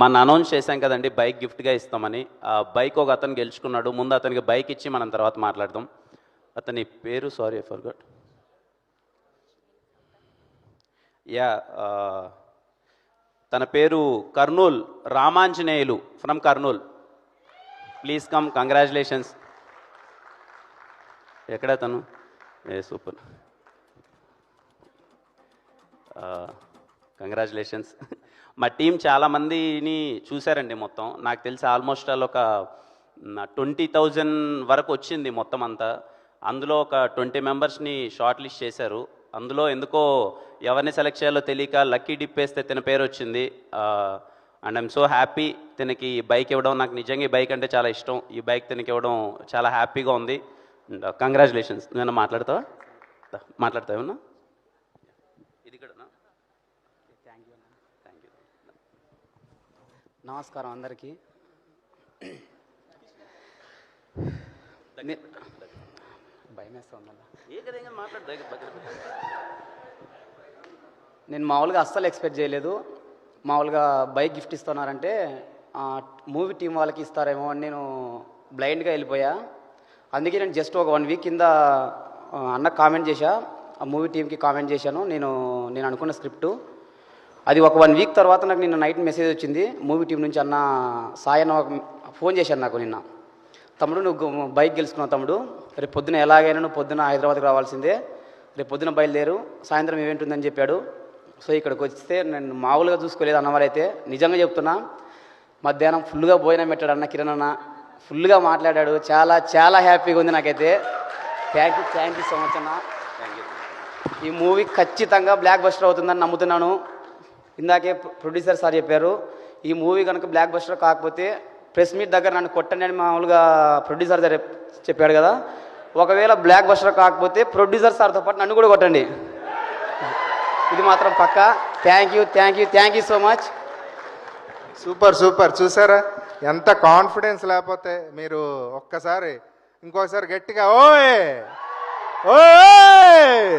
మన అనౌన్స్ చేశాం కదండి బైక్ గిఫ్ట్గా ఇస్తామని. ఆ బైక్ ఒక అతను గెలుచుకున్నాడు ముందు అతనికి బైక్ ఇచ్చి మనం తర్వాత మాట్లాడదాం. అతని పేరు సారీ ఫర్ గట్ యా తన పేరు Kurnool Ramanjaneyulu from Kurnool. Please come congratulations ఎక్కడ తను ఏ సూపర్ కంగ్రాచులేషన్స్ మా టీం చాలామందిని చూశారండి మొత్తం. నాకు తెలిసి ఆల్మోస్ట్ ఆల్ ఒక ట్వంటీ థౌజండ్ వరకు వచ్చింది మొత్తం అంతా. అందులో ఒక ట్వంటీ మెంబర్స్ని షార్ట్ లిస్ట్ చేశారు. అందులో ఎందుకో ఎవరిని సెలెక్ట్ చేయాలో తెలియక లక్కీ డిప్ వేస్తే తన పేరు వచ్చింది. అండ్ ఐఎమ్ సో హ్యాపీ తనకి ఈ బైక్ ఇవ్వడం నాకు నిజంగా ఈ బైక్ అంటే చాలా ఇష్టం. ఈ బైక్ తనకి ఇవ్వడం చాలా హ్యాపీగా ఉంది. అండ్ uh, కంగ్రాచులేషన్స్ నేను మాట్లాడతావా? మాట్లాడతావు ఏమన్నా? థ్యాంక్ యూ నమస్కారం అందరికీ. భయం. నేను మామూలుగా అస్సలు ఎక్స్పెక్ట్ చేయలేదు. మామూలుగా బైక్ గిఫ్ట్ ఇస్తున్నారంటే మూవీ టీం వాళ్ళకి ఇస్తారేమో అని నేను బ్లైండ్గా వెళ్ళిపోయా. అందుకే నేను జస్ట్ ఒక వన్ వీక్ కింద అన్న కామెంట్ చేశా. ఆ మూవీ టీంకి కామెంట్ చేశాను. నేను నేను అనుకున్న స్క్రిప్టు. అది ఒక వన్ వీక్ తర్వాత నాకు నిన్న నైట్ మెసేజ్ వచ్చింది. మూవీ టీం నుంచి అన్న సాయి అన్న ఒక ఫోన్ చేశాను నాకు నిన్న. తమ్ముడు నువ్వు బైక్ గెలుచుకున్నావు తమ్ముడు. రేపు పొద్దున ఎలాగైనా నువ్వు పొద్దున హైదరాబాద్కి రావాల్సిందే. రేపు పొద్దున బయలుదేరు. సాయంత్రం ఈవెంట్ ఉందని చెప్పాడు. సో ఇక్కడికి వస్తే నేను మామూలుగా చూసుకోలేదు అన్నవారైతే నిజంగా చెప్తున్నా మధ్యాహ్నం ఫుల్గా భోజనం పెట్టాడు అన్న కిరణ్ అన్న. ఫుల్గా మాట్లాడాడు. చాలా చాలా హ్యాపీగా ఉంది నాకైతే. Thank you thank you so much అన్న. ఈ మూవీ ఖచ్చితంగా బ్లాక్ బస్టర్ అవుతుందని నమ్ముతున్నాను. ఇందాకే ప్రొడ్యూసర్ సార్ చెప్పారు ఈ మూవీ కనుక బ్లాక్ బస్టర్ కాకపోతే ప్రెస్ మీట్ దగ్గర నన్ను కొట్టండి అని మామూలుగా ప్రొడ్యూసర్ సార్ చెప్పాడు కదా. ఒకవేళ బ్లాక్ బస్టర్ కాకపోతే ప్రొడ్యూసర్ సార్తో పాటు నన్ను కూడా కొట్టండి. ఇది మాత్రం పక్క. Thank you thank you thank you so much super super. చూసారా? ఎంత కాన్ఫిడెన్స్ లేకపోతే మీరు ఒక్కసారి ఇంకోసారి గట్టిగా ఓయ్! ఓయ్ ఓయ్!